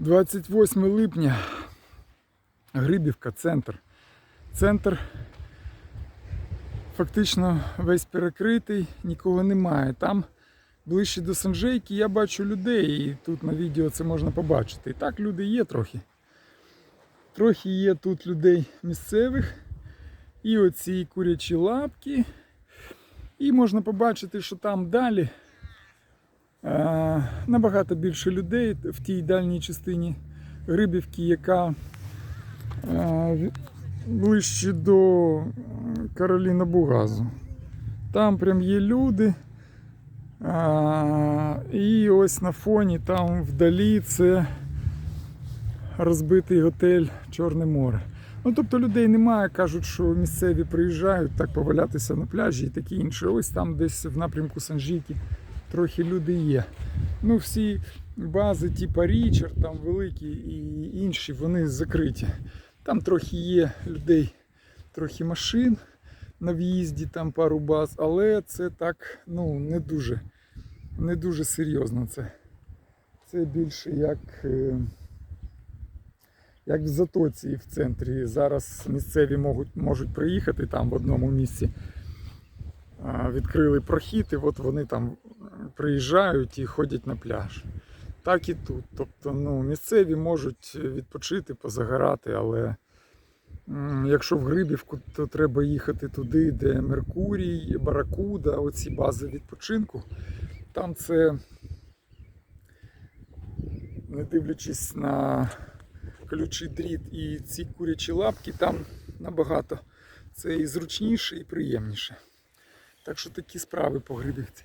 28 липня. Грибівка, центр. Центр фактично весь перекритий, нікого немає. Там ближче до Санжейки я бачу людей, і тут на відео це можна побачити. І так люди є трохи. Трохи є тут людей місцевих. І оці курячі лапки. І можна побачити, що там далі набагато більше людей в тій дальній частині Грибівки, яка е, ближче до е, Кароліна Бугазу. Там прям є люди. І ось на фоні там вдалі це розбитий готель Чорне море. Ну, тобто людей немає, кажуть, що місцеві приїжджають так повалятися на пляжі і таке інше. Ось там десь в напрямку Санжіки трохи люди є. Ну, всі бази, типа Річард, там великі і інші, вони закриті. Там трохи є людей, трохи машин на в'їзді, там пару баз, але це так, ну, не дуже, не дуже серйозно це. Це більше як. е, як в Затоці в центрі. Зараз місцеві можуть, можуть приїхати там в одному місці. Відкрили прохід, і от вони там приїжджають і ходять на пляж. Так і тут. Тобто, ну, місцеві можуть відпочити, позагорати, але якщо в Грибівку, то треба їхати туди, де Меркурій, Баракуда, оці бази відпочинку. Там це, не дивлячись на колючий дріт і ці курячі лапки, там набагато це і зручніше, і приємніше. Так що такі справи по Грибівці.